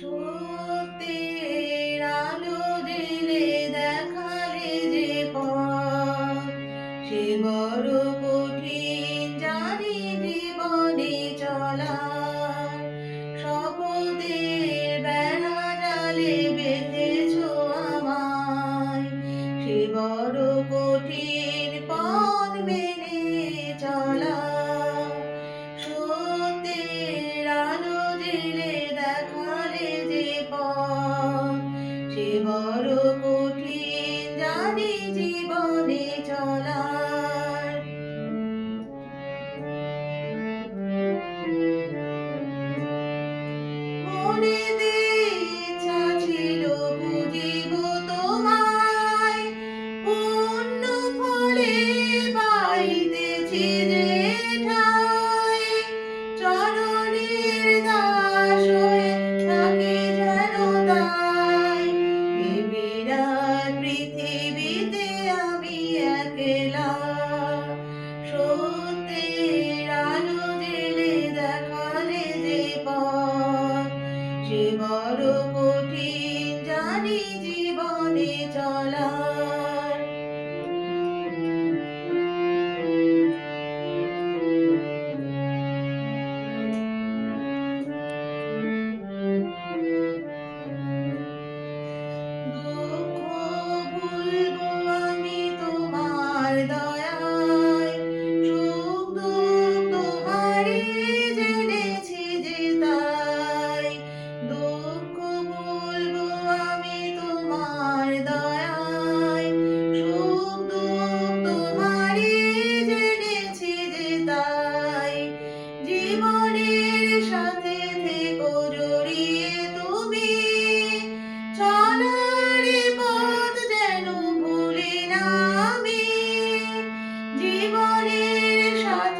说。মনে বড় কঠিন জানি জীবনে চলা।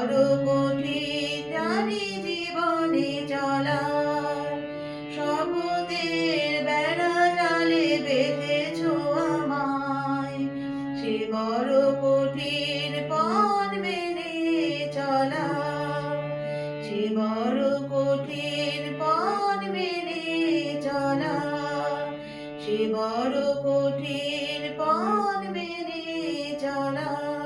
করো গলি জীবনে চলার শপথের বেড়া জালে বেঁধেছ আমায়। সে কঠিন পথ মেনে চলা। সে কঠিন পথ মেনে চলা। সে বড় কঠিন পথ মেনে চলা।